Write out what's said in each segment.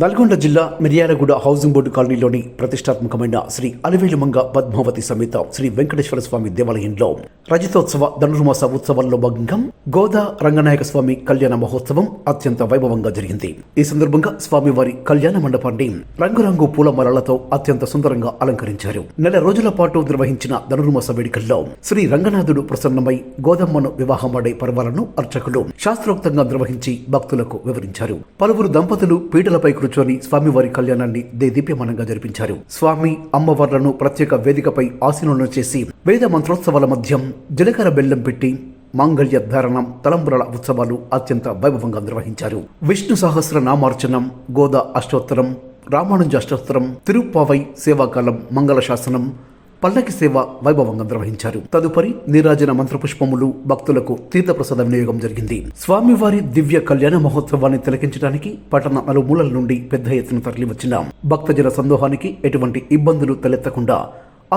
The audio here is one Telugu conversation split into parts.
నల్గొండ జిల్లా మిర్యాలగూడ హౌసింగ్ బోర్డు కాలనీలోని ప్రతిష్టాత్మకమైన శ్రీ అలివేలుమంగ పద్మావతి సమేత శ్రీ వెంకటేశ్వర స్వామి దేవాలయంలో రజతోత్సవ ధనుర్మాస ఉత్సవాల్లో భాగంగా గోదా రంగనాయక స్వామి కళ్యాణ మహోత్సవం అత్యంత వైభవంగా జరిగింది. ఈ సందర్భంగా స్వామివారి కళ్యాణ మండపాన్ని రంగురంగు పూలమాలలతో అత్యంత సుందరంగా అలంకరించారు. నెల రోజుల పాటు నిర్వహించిన ధనుర్మాస వేడుకల్లో శ్రీ రంగనాథుడు ప్రసన్నమై గోదమ్మను వివాహమాడే పర్వాలను అర్చకులు శాస్త్రోక్తంగా నిర్వహించి భక్తులకు వివరించారు. పలువురు దంపతులు పీటలపై కూర్చొని స్వామివారి కళ్యాణాన్ని దేదీప్యమానంగా జరిపించారు. స్వామి అమ్మవార్లను ప్రత్యేక వేదికపై ఆసీనులను చేసి వేద మంత్రోత్సవాల మధ్య జీలకర్ర బెల్లం పెట్టి మాంగళ్య ధారణం తలంబురల ఉత్సవాలు అత్యంత వైభవంగా నిర్వహించారు. విష్ణు సహస్ర నామార్చనం గోదా అష్టోత్తరం రామానుజ అష్టోత్తరం తిరుప్పావై సేవాకాలం మంగళ శాసనం పల్లకి సేవ వైభవంగా నిర్వహించారు. తదుపరి నీరాజన మంత్రపుష్పములు భక్తులకు తీర్థప్రసాద వినియోగం జరిగింది. స్వామివారి దివ్య కళ్యాణ మహోత్సవాన్ని తిలకించడానికి పట్టణ నలుమూలల నుండి పెద్ద ఎత్తున తరలివచ్చిన భక్తజన సందోహానికి ఎటువంటి ఇబ్బందులు తలెత్తకుండా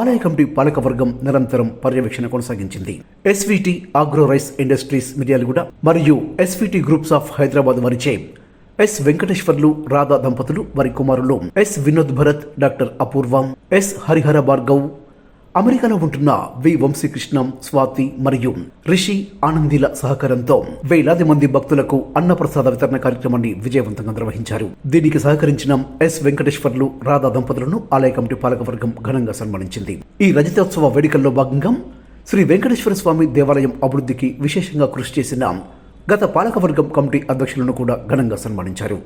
ఆలయ కమిటీ పాలకవర్గం నిరంతరం పర్యవేక్షణ కొనసాగించింది. SVT Agro Rice Industries Miryalaguda మరియు ఎస్విటి గ్రూప్స్ ఆఫ్ హైదరాబాద్ వారిచే ఎస్ వెంకటేశ్వర్లు రాధా దంపతులు వారి కుమారులు S Vinod Bharath doctor Apoorvam S Harihara Bhargav అమెరికాలో ఉంటున్న వి వంశీకృష్ణం స్వాతి మరియు రిషి ఆనందిల సహకారంతో వేలాది మంది భక్తులకు అన్నప్రసాద వితరణ కార్యక్రమాన్ని విజయవంతంగా నిర్వహించారు. దీనికి సహకరించిన ఎస్ వెంకటేశ్వర్లు రాధా దంపతులను ఆలయ కమిటీ పాలకవర్గం ఘనంగా సన్మానించింది. ఈ రజతోత్సవ వేడుకల్లో భాగంగా శ్రీ వెంకటేశ్వర స్వామి దేవాలయం అభివృద్ధికి విశేషంగా కృషి చేసిన గత పాలకవర్గం కమిటీ అధ్యక్షులను కూడా ఘనంగా సన్మానించారు.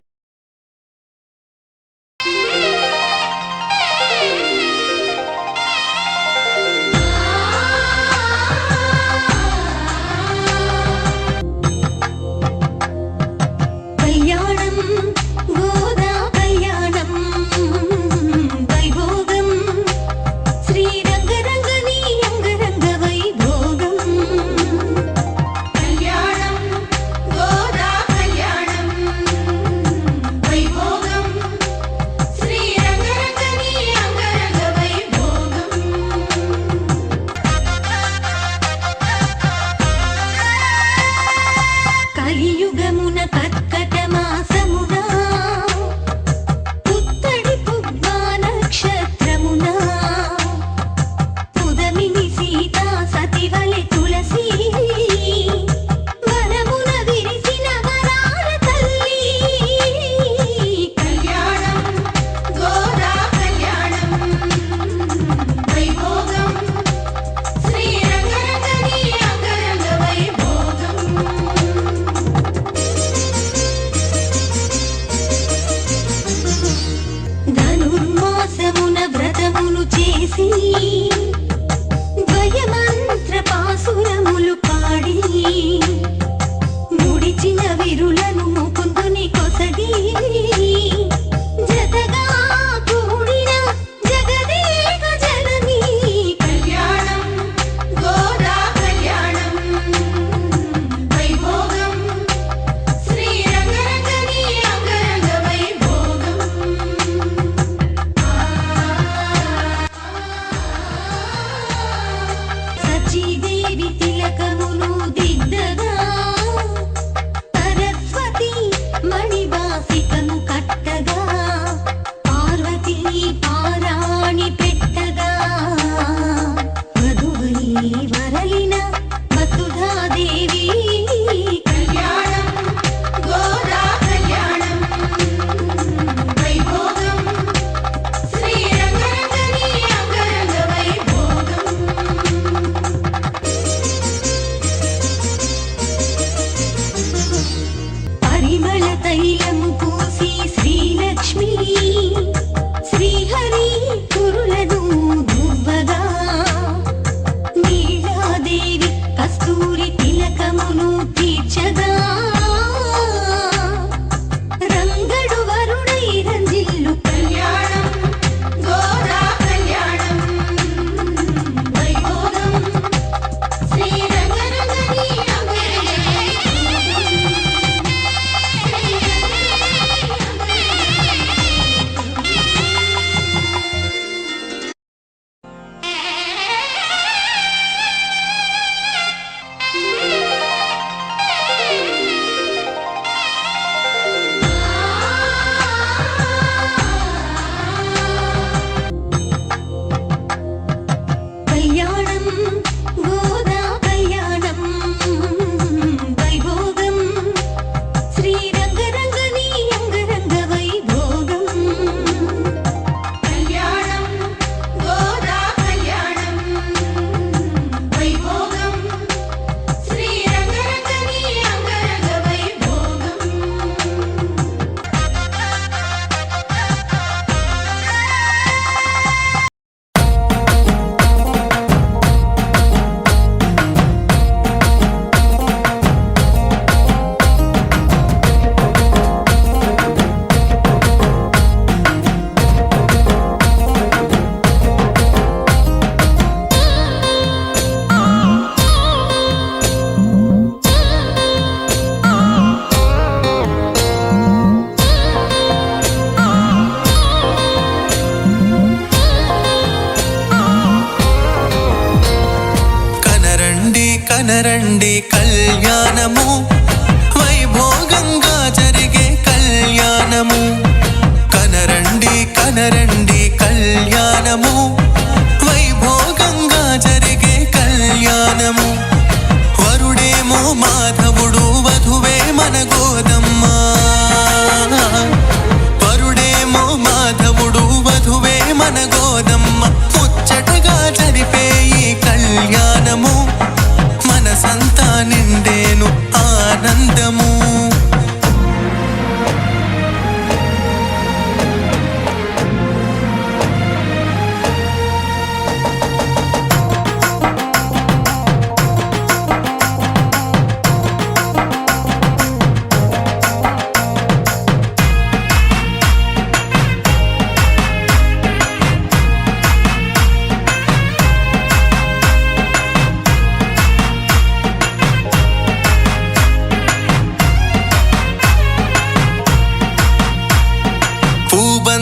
wanna go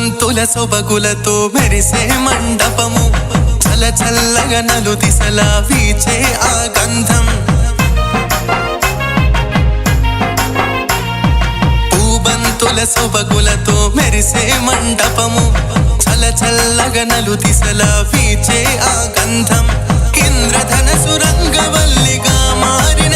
కాంతుల సొబగులతో మెరిసే మండపము. చల చల్లగా నలు దిశలా వీచే ఆ గంధం. పూబంతుల సొబగులతో మెరిసే మండపము. చల చల్లగా నలు దిశల వీచే ఆ గంధం. ఇంద్రధన సురంగవల్లిగా మారి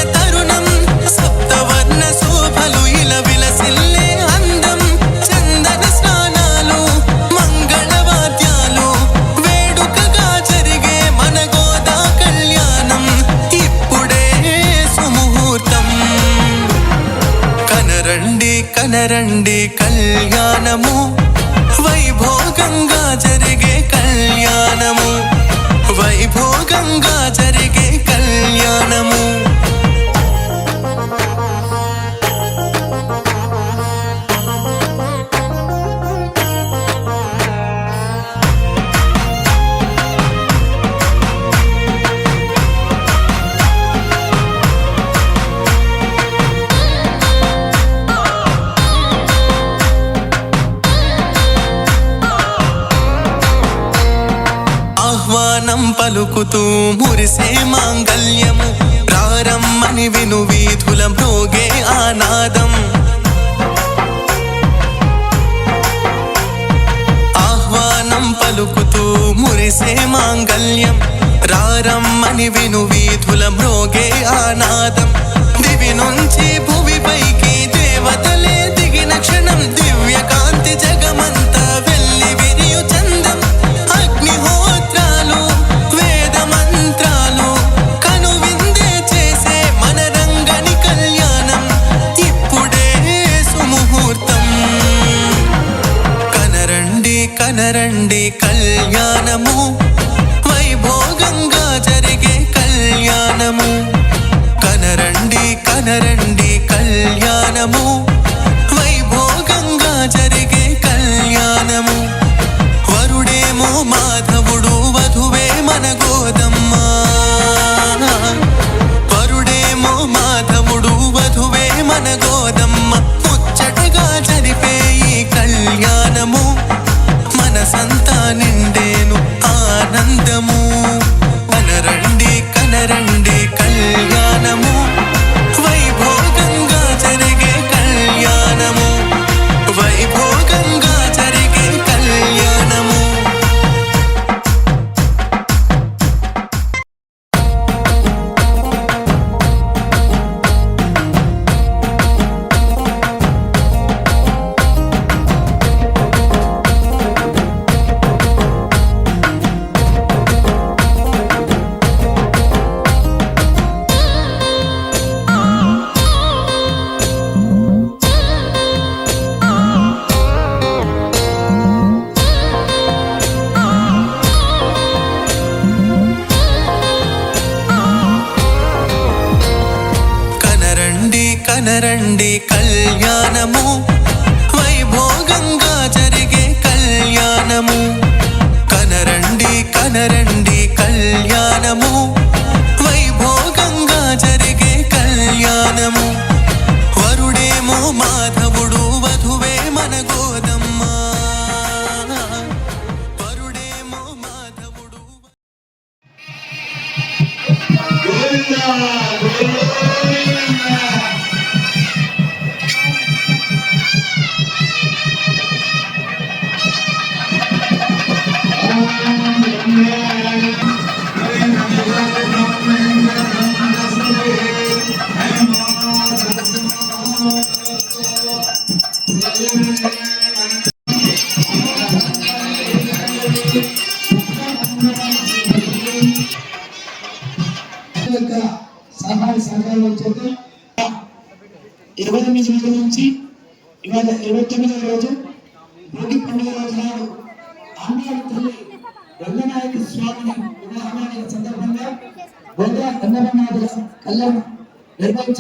రండి కళ్యాణము. వైభోగంగా జరిగే కళ్యాణ మోగుతూ మురిసే మాంగళ్యం ప్రారంభని విను వీధుల భోగే ఆనాదం ఆహ్వానం పలుకుతూ మురిసే మాంగల్యం. ప్రారంభని విను వీధుల మ్రోగే ఆనాదం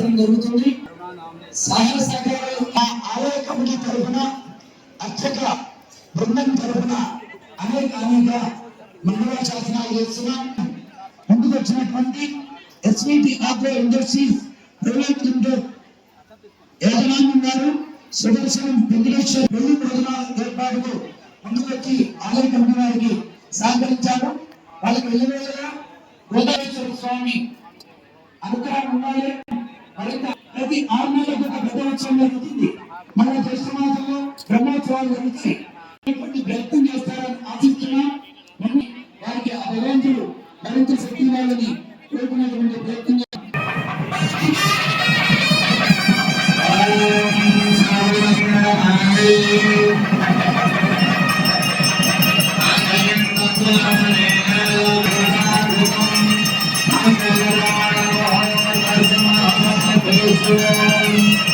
నిర్వహించడం జరుగుతుంది. సహాయ సహకారాలు ఆ ఆలయ కమిటీ తరఫున అర్చక బృందం తరఫున అనేక అనేక మండల శాసనాలు చేస్తున్నాం. ముందుకు వచ్చినటువంటి SVT Agro Industries Private Limited యజమాని గారు సుదర్శనం వెంకటేశ్వర పెళ్ళి భోజనాల ఏర్పాటుకు ముందుకొచ్చి ఆలయ కమిటీ వారికి సహకరించారు. వాళ్ళకి వెళ్ళవేళగా గోదావరేశ్వర స్వామి అనుగ్రహం ఉండాలి. మరింత ప్రతి ఆరు నెలలకు ఒక బ్రహ్మోత్సవం జరుగుతుంది మన జ్యేష్ఠ మాసంలో బ్రహ్మోత్సవాలు జరుగుతాయి ఇటువంటి ప్రయత్నం చేస్తారని ఆశిస్తున్నాం వారికి ఆ భగవంతుడు మరింత శక్తి వాళ్ళని కోరుకునేటువంటి ప్రయత్నం చేస్తాం. Thank you.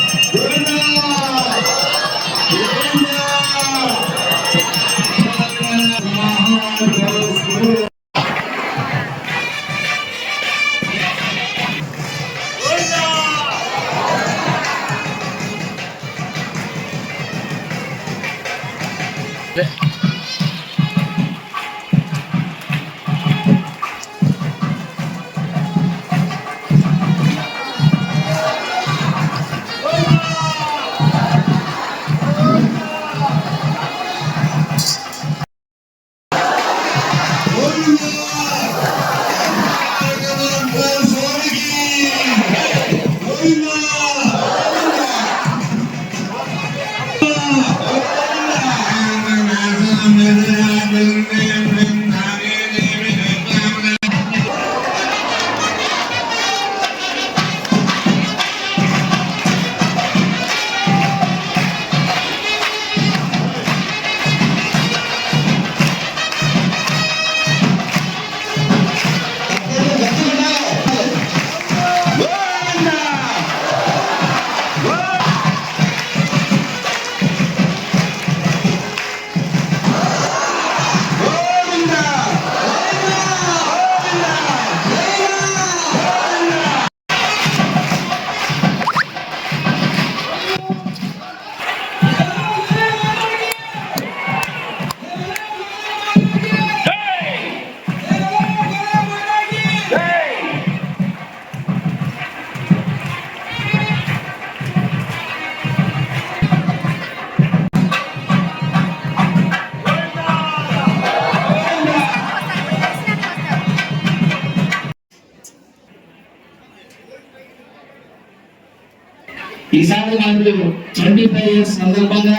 ఈసారి మనకి ట్వంటీ ఫైవ్ ఇయర్స్ సందర్భంగా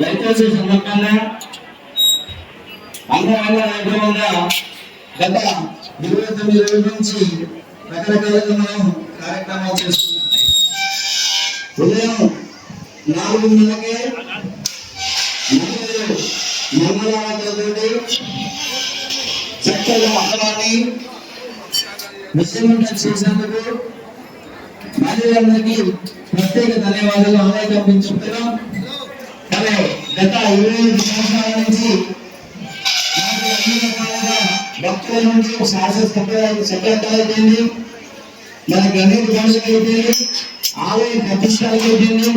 రైతుల సందర్భంగా అంగరంగ వైభవంగా గత ఇరవై తొమ్మిది రోజుల నుంచి రకరకాలుగా మనం కార్యక్రమాలు చేస్తున్నాం. ఉదయం నాలుగున్నరకే మహిళలు మంగళవారంతోటి చక్కగా అమ్మవారిని విశ్రమించ చేసేందుకు మహిళలందరికీ ప్రత్యేక ధన్యవాదాలు. ఆదాయ చెప్తున్నాం. కానీ గత ఇరవై ఐదు సంవత్సరాల నుంచి భక్తుల నుంచి శాశ్వత శాసన సెక్రటరీ మన గణేష్ గణేష్ అయిపోయింది. ఆలయ ప్రతిష్టాలకి అయితేంది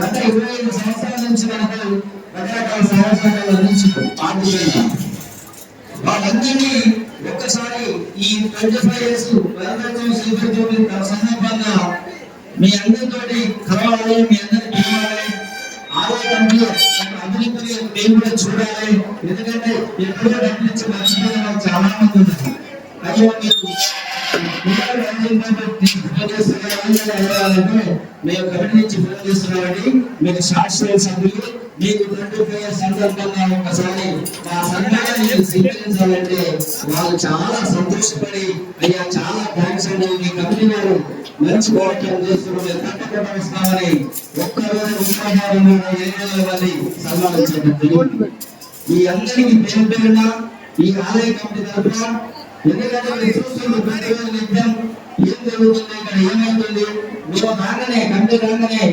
గత ఇరవై ఐదు సంవత్సరాల నుంచి మనకు రకరకాల సంవత్సరాలు అందించుకుంటాం ఆర్థికంగా వాళ్ళందరినీ ఒక్కసారి ఈ ట్వంటీ ఫైవ్ ఇయర్స్ సందర్భంగా మీ అందరితోటి కలవాలి మీ అందరి పిలవాలి. మేము కూడా చూడాలి. ఎందుకంటే ఎప్పుడో మర్చిపోయిన చాలా మంది ఉన్నారు. అయ్యో మీరు మేము కమిటీ నుంచి ఫోన్ చేస్తున్నామండి. మీకు షార్ట్ స్టోరీ మీకు ట్వంటీ ఫైవ్ సందర్భంగా ఒకసారి మా సన్మానాన్ని స్వీకరించాలంటే వాళ్ళు చాలా సంతోషపడి అయ్యా చాలా థ్యాంక్స్ అండి. మీ కంపెనీ వారు మంచి కార్యక్రమం చేస్తున్నారు. తప్పకుండా వస్తామని ఒక్కరోజు ఉపాధ్యాయులు ఎన్నో మంది సన్మానించడం ఈ అందరికీ పేరు పేరున ఈ ఆలయ కమిటీ తరఫున ఎందుకంటే మీరు చూస్తుంది ప్రతిరోజు నిత్యం ఏం జరుగుతుంది ఇక్కడ ఏమవుతుంది మీరు రాగానే కంటే రాగానే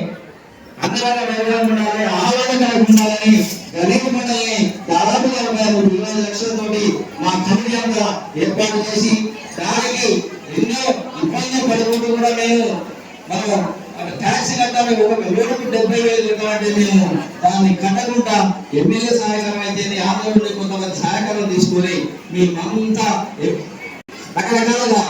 అందరూ వైరాలు ఉండాలి ఆలోచన ఉండాలని గణేష్ మండలిని దాదాపుగా ఒక ఇరవై లక్షలతోటి మా కమిటీ అంతా ఏర్పాటు చేసి దానికి ఎన్నో ఇబ్బంది పడుకుంటూ కూడా మేము మనం ట్యాక్సీ కట్టాలి ఒక రోజుకు డెబ్బై వేలు ఇవ్వాలంటే మేము దాన్ని కట్టకుండా ఎమ్మెల్యే సహాయకరం అయితే ఆంధ్ర నుండి కొంతమంది సహాయకరం తీసుకొని మేమంతా రకరకాలుగా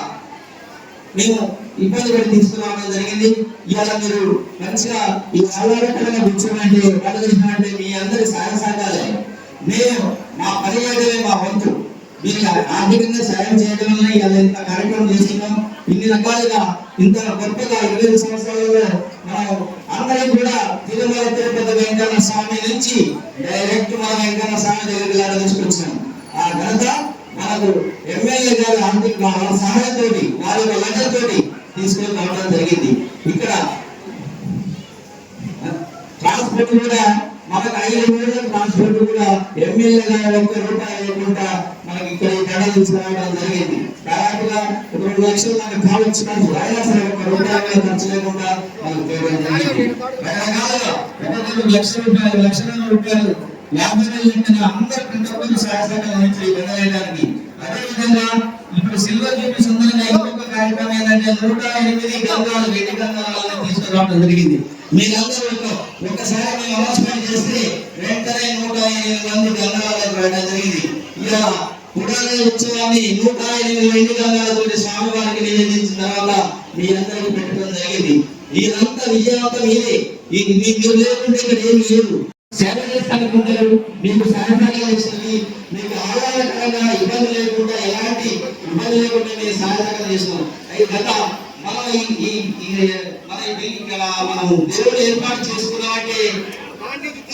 మేము ఇబ్బంది పెట్టి తీసుకురావడం జరిగింది. ఇవాళ మీరు మంచిగా ఈ ఆహ్లాదకరంగా కూర్చోమంటే పలకరించినట్టే మీ అందరి సహాయ సహకారాలే. నేను మా పని చేయడమే మా వంతు. మీకు ఆర్థికంగా సాయం చేయడం వల్ల ఇవాళ ఇంత కార్యక్రమం చేస్తున్నాం. ఇన్ని రకాలుగా ఇంత గొప్పగా ఇరవై ఐదు సంవత్సరాలలో మనం అందరం కూడా తిరుమల తిరుపతి వెంకన్న స్వామి నుంచి డైరెక్ట్ మన వెంకన్న స్వామి దగ్గరికి తీసుకొచ్చాం ఆ ఘనత మనకు ఎమ్మెల్యే గారి ఆర్థిక వాళ్ళ సహాయంతో వారి యొక్క లక్షతోటి తీసుకొని రావడం జరిగింది. ఇక్కడ ట్రాన్స్పోర్ట్ కూడా మనకు ఐదు వేల ట్రాన్స్పోర్ట్ కూడా ఎమ్మెల్యే గారి ఒక్క రూపాయి లేకుండా మనకి ఇక్కడ ఈ గడ తీసుకురావడం జరిగింది. దాదాపుగా ఒక రెండు లక్షలు మనకు కావచ్చు అయినా సరే ఒక రూపాయి ఖర్చు లేకుండా మనకు చేయడం జరిగింది. రకరకాలుగా రెండు లక్షల రూపాయలు లక్షల రూపాయలు యాభై అందరి అదే విధంగా ఇప్పుడు సిల్వర్ జూబ్లీ సందర్భంగా ఇంకొక కార్యక్రమం ఏంటంటే నూట ఎనిమిది గంగాలు వెండి గంగాలను తీసుకురావడం జరిగింది మీరందరూ ఒక- మేము అనౌన్స్మెంట్ చేస్తే వెంటనే నూట ఎనిమిది మంది. గంగాలకు వెళ్ళడం జరిగింది ఇలా పురాణి ఉత్సవాన్ని నూట ఎనిమిది వెండి గంగాలతో స్వామివారికి నివేదించిన తర్వాత మీరందరికీ పెట్టడం జరిగింది మీరంతా విజయవంతం ఇదే ఇది మీరు లేకుంటే ఇక్కడ ఏమి లేదు. సేవ చేస్తానుకుంటారు మీకు సహాయకాలు చేస్తుంది మీకు ఆహ్లాదకరంగా ఇబ్బంది లేకుండా ఎలాంటి ఇబ్బంది లేకుండా మేము సహాయకాలు చేస్తున్నాం. అయితే గత మనం ఈ మన ఈ ఇక్కడ మనం దేవుడు ఏర్పాటు చేసుకున్నామంటే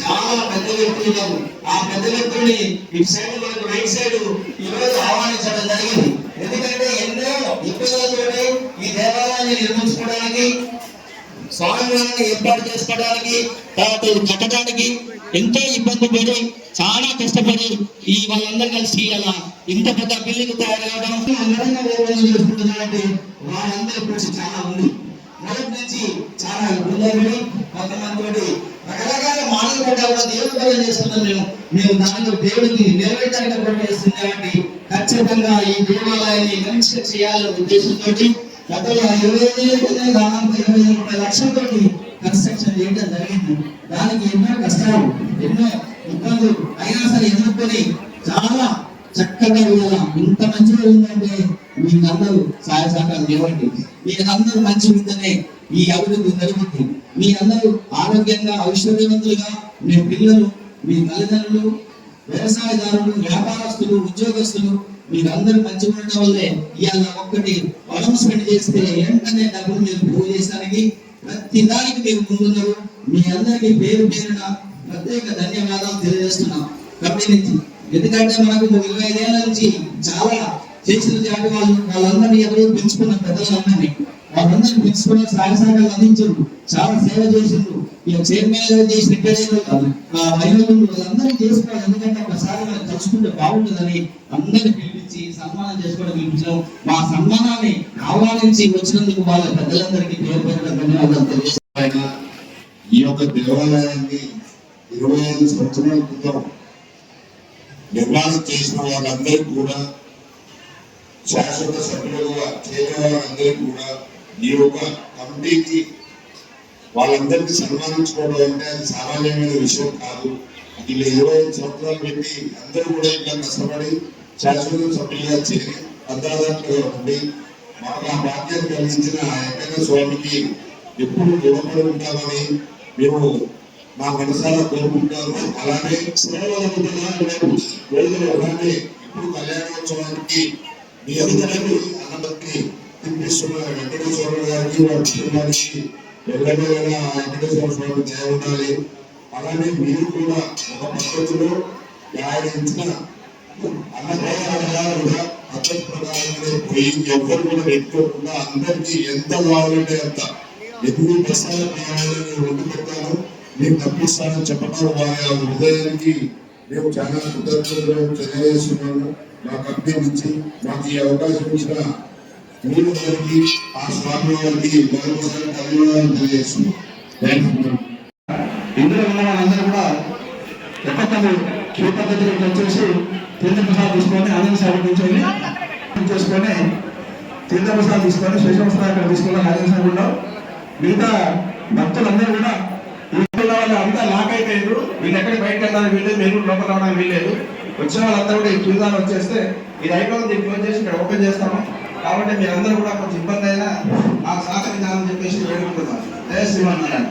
చాలా పెద్ద వ్యక్తులు ఉన్నారు. ఆ పెద్ద వ్యక్తుల్ని ఇటు సైడ్ మనకు రైట్ సైడ్ ఈరోజు ఆహ్వానించడం జరిగింది. ఎందుకంటే ఎన్నో ఇబ్బందులతోటి ఈ దేవాలయాన్ని నిర్మించుకోవడానికి స్వామివారిని ఏర్పాటు చేసుకోవడానికి తర్వాత కట్టడానికి ఎంతో ఇబ్బంది పడి చాలా కష్టపడి ఈ వాళ్ళందరూ కలిసి అలా ఇంత పెద్ద బిల్డింగ్ తయారు కావడం చేసుకుంటున్నారంటే వాళ్ళందరి కృషి చాలా ఉంది. మొదటి నుంచి చాలా ఇబ్బంది పడి కొంతమంది రకరకాల మాటలు కూడా చేస్తున్నాం మేము? మేము దానిలో దేవుడికి నెరవేర్చడానికి కూడా చేస్తుంది కాబట్టి ఖచ్చితంగా ఈ దేవాలయాన్ని మంచిగా చేయాలనే ఉద్దేశంతో గతంలో ఇరవై ఐదు దాదాపు ఇరవై ముప్పై లక్షలతోటి కన్స్ట్రక్షన్ చేయడం జరిగింది. దానికి ఎన్నో కష్టాలు ఎన్నో ఇబ్బందులు అయినా సరే ఎదుర్కొని చాలా చక్కగా ఇవ్వాల ఇంత మంచిగా ఉందంటే మీరందరూ సహాయ సహకారం ఇవ్వండి. మీరందరూ మంచి ఉందనే ఈ అభివృద్ధి జరుగుతుంది. మీరందరూ ఆరోగ్యంగా ఐశ్వర్యవంతులుగా మీ పిల్లలు మీ తల్లిదండ్రులు వ్యవసాయదారులు వ్యాపారస్తులు ఉద్యోగస్తులు మీరందరూ మంచి ఉండడం వల్లే ఇవాళ ఒక్కటి అనౌన్స్మెంట్ చేస్తే వెంటనే డబ్బులు మీరు ప్రూవ్ చేసానికి ప్రతి దానికి మీరు ముందున్నారు. మీ అందరికీ పేరు పేరున ప్రత్యేక ధన్యవాదాలు తెలియజేస్తున్నాం. కంపెనీ నుంచి. ఎందుకంటే మనకు ఇరవై ఐదేళ్ళ నుంచి చాలా చేసిన జాతి వాళ్ళు వాళ్ళందరినీ ఎవరో పెంచుకున్న పెద్దలందరినీ వాళ్ళందరినీ పెంచుకున్న సాగసాగాలు అందించారు. చాలా సేవ చేసిండ్రు. ఇక చైర్మన్ గారు చేసి మహిళలు వాళ్ళందరినీ చేసుకోవాలి. ఎందుకంటే ఒకసారి మనం తలుచుకుంటే బాగుంటుందని అందరిని పిలిపించి సన్మానం చేసుకోవడం పిలిపించాం మా సన్మానాన్ని ఆహ్వానించి వచ్చినందుకు వాళ్ళ పెద్దలందరికీ పేరు పెట్టడం ధన్యవాదాలు తెలియజేస్తాను ఆయన ఈ యొక్క దేవాలయాన్ని ఇరవై ఐదు సంవత్సరాల క్రితం నిర్మాణం చేసిన వాళ్ళందరికీ కూడా శాశ్వత సభ్యులుగా చేరిన అందరూ కూడా ఈ యొక్క కమిటీకి వాళ్ళందరికీ సన్మానించుకోవడం అంటే అది సామాన్యమైన విషయం కాదు. వీళ్ళు ఇరవై ఐదు సంవత్సరాలు పెట్టి అందరూ కూడా ఇట్లా కష్టపడి శాశ్వత సభ్యులుగా చేరి భద్రాదారులుగా ఉండి మాకు ఆ బాధ్యత కలిగించిన ఆ వెంకన్న స్వామికి ఎప్పుడు రుణపడి ఉంటామని మేము మా మనసారా కోరుకుంటారు అలానే సేవలంటున్నారు రేపు రోజులు అలానే ఇప్పుడు కళ్యాణోత్సవానికి మీ అందరికీ అన్నదరికి తినిపిస్తున్న వెంకటేశ్వర గారికి వారి కుటుంబానికి ఆ వెంకటేశ్వర స్వామి దయ ఉండాలి. అలానే మీరు కూడా ఒక పద్ధతిలో ఆయన ఇచ్చిన అన్న పద్ధతి పోయి ఎవరు కూడా పెట్టుకోకుండా అందరికీ ఎంత కావాలంటే అంత ఎన్ని బస్తాల బియ్యాన్ని నేను వండి పెడతాను నేను తప్పిస్తానని చెప్పడం వారి ఆ హృదయానికి మేము చాలా కృతజ్ఞతలు తెలియజేస్తున్నాము మా కంపెనీ నుంచి మాకు ఈ అవకాశం ఇచ్చిన మీరు గారికి ఆ స్వామి వారికి మరొకసారి ధన్యవాదాలు తెలియజేస్తున్నాం ఇందులో ఉన్న వాళ్ళందరూ కూడా ఒక్కొక్కరు క్యూ పద్ధతిలోకి వచ్చేసి తీర్థ ప్రసాదం తీసుకొని ఆనంద సేవ కూర్చొని చేసుకొని తీర్థ ప్రసాదం తీసుకొని శేషవస్త్ర అక్కడ తీసుకున్న ఆనంద సేవలో మిగతా భక్తులందరూ కూడా ఈ వాళ్ళు అంతా లాక్ అయిపోయారు వీళ్ళు ఎక్కడికి బయటకు వెళ్ళడానికి వీల్లేదు మీరు లోపల రావడానికి వీల్లేదు. వచ్చిన వాళ్ళందరూ కూడా ఈ క్యూదాన్ వచ్చేస్తే ఇది అయిపోయింది దీన్ని క్లోజ్ చేసి ఇక్కడ ఓపెన్ చేస్తాము. కాబట్టి మీరందరూ కూడా కొంచెం ఇబ్బంది అయినా మాకు సహకరించాలని చెప్పేసి వేడుకుంటున్నాం జయ శ్రీమన్నారాయణ.